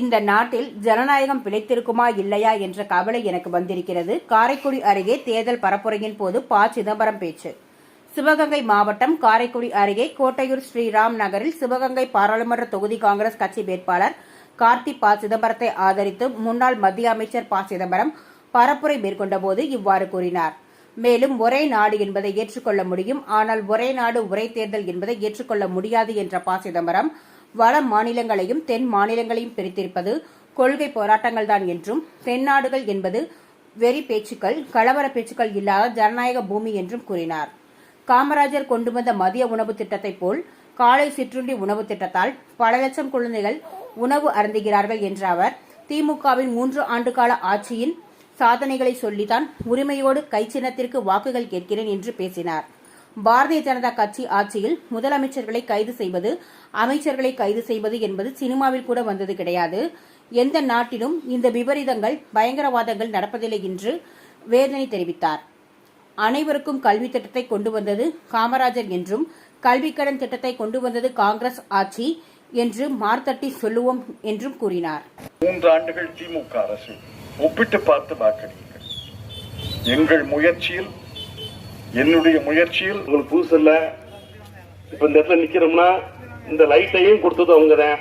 இந்த நாட்டில் ஜனநாயகம் பிழைத்திருக்குமா இல்லையா என்ற கவலை எனக்கு வந்திருக்கிறது. காரைக்குடி அருகே தேர்தல் பரப்புரையின் போது ப. சிதம்பரம் பேச்சு. சிவகங்கை மாவட்டம் காரைக்குடி அருகே கோட்டையூர் ஸ்ரீராம் நகரில் சிவகங்கை பாராளுமன்ற தொகுதி காங்கிரஸ் கட்சி வேட்பாளர் கார்த்தி ப. சிதம்பரத்தை ஆதரித்து முன்னாள் மத்திய அமைச்சர் ப. சிதம்பரம் பரப்புரை மேற்கொண்டபோது இவ்வாறு கூறினார். மேலும் ஒரே நாடு என்பதை ஏற்றுக்கொள்ள முடியும். ஆனால் ஒரே நாடு ஒரே தேர்தல் என்பதை ஏற்றுக்கொள்ள முடியாது என்ற ப. சிதம்பரம் வட மாநிலங்களையும் தென் மாநிலங்களையும் பிரித்திருப்பது கொள்கை போராட்டங்கள்தான் என்றும் தென்னாடுகள் என்பது வெறி பேச்சுக்கள் கலவர பேச்சுக்கள் இல்லாத ஜனநாயக பூமி என்றும் கூறினார். காமராஜர் கொண்டு வந்த மதிய உணவு திட்டத்தைப் போல் காலை சிற்றுண்டி உணவு திட்டத்தால் பல லட்சம் குழந்தைகள் உணவு அருந்துகிறார்கள் என்ற அவர் திமுகவின் மூன்று ஆண்டுகால ஆட்சியின் சாதனைகளை சொல்லித்தான் உரிமையோடு கைச்சின்னத்திற்கு வாக்குகள் கேட்கிறேன் என்று பேசினார். பாரதிய ஜனதா கட்சி ஆட்சியில் முதலமைச்சர்களை கைது செய்வது அமைச்சர்களை கைது செய்வது என்பது சினிமாவில் கூட வந்தது கிடையாது. எந்த நாட்டிலும் இந்த விபரீதங்கள் பயங்கரவாதங்கள் நடப்பதில்லை என்று வேதனை தெரிவித்தார். அனைவருக்கும் கல்வி திட்டத்தை கொண்டு வந்தது காமராஜர் என்றும் கல்விக்கடன் திட்டத்தை கொண்டு வந்தது காங்கிரஸ் ஆட்சி என்று மார்த்தட்டி சொல்லுவோம் என்றும் கூறினார். மூன்று ஆண்டுகள் திமுக அரசு ஒப்பிட்டு பார்த்து வாக்களியுங்கள் எங்கள் முயற்சியில் என்னுடைய முயற்சியில் உங்களுக்கு புதுசு இல்ல இப்ப இந்த இடத்துல நிக்கிறோம்னா இந்த லைட்டையும் கொடுத்தது அவங்க தான்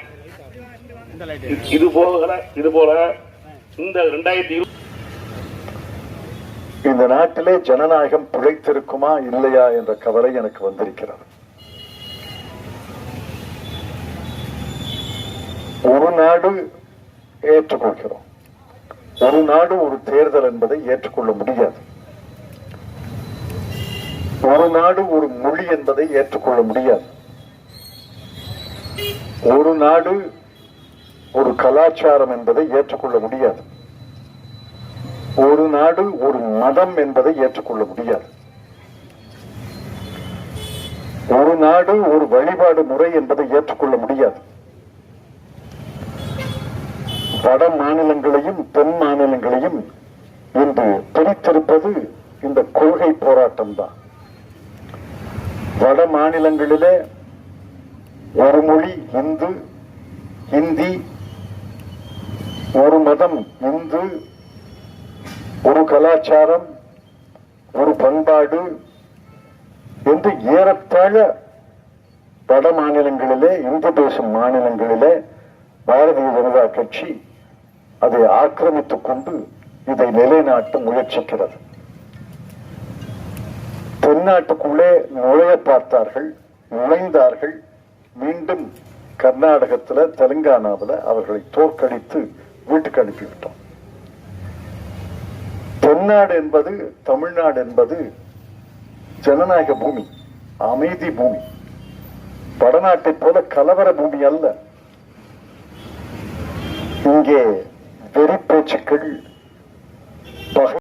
இது போல இது போல. இந்த ரெண்டாயிரத்தி இந்த நாட்டிலே ஜனநாயகம் பிழைத்திருக்குமா இல்லையா என்ற கவலை எனக்கு வந்திருக்கிறது. ஒரு நாடு ஏற்றுக்கொள்கிறோம். ஒரு நாடு ஒரு தேர்தல் என்பதை ஏற்றுக்கொள்ள முடியாது. ஒரு நாடு ஒரு மொழி என்பதை ஏற்றுக்கொள்ள முடியாது. ஒரு நாடு ஒரு கலாச்சாரம் என்பதை ஏற்றுக்கொள்ள முடியாது. ஒரு நாடு ஒரு மதம் என்பதை ஏற்றுக்கொள்ள முடியாது. ஒரு நாடு ஒரு வழிபாடு முறை என்பதை ஏற்றுக்கொள்ள முடியாது. வட மாநிலங்களையும் தென் மாநிலங்களையும் இன்று பிரித்திருப்பது இந்த கொள்கை போராட்டம் தான் வட மாநிலங்களிலே ஒரு மொழி இந்து ஹிந்தி ஒரு மதம் இந்து ஒரு கலாச்சாரம் ஒரு பண்பாடு என்று ஏறத்தாழ வட மாநிலங்களிலே இந்து பேசும் மாநிலங்களிலே பாரதிய ஜனதா கட்சி அதை ஆக்கிரமித்துக் கொண்டு இதை நிலைநாட்ட முயற்சிக்கிறது. தென்னாட்டுக்குள்ளே நுழைய பார்த்தார்கள் நுழைந்தார்கள். மீண்டும் கர்நாடகத்தில் தெலுங்கானாவில் அவர்களை தோற்கடித்து வீட்டுக்கு அனுப்பிவிட்டோம். தென்னாடு என்பது தமிழ்நாடு என்பது ஜனநாயக பூமி அமைதி பூமி. வடநாட்டை போல கலவர பூமி அல்ல. இங்கே வெறி பேச்சுக்கள்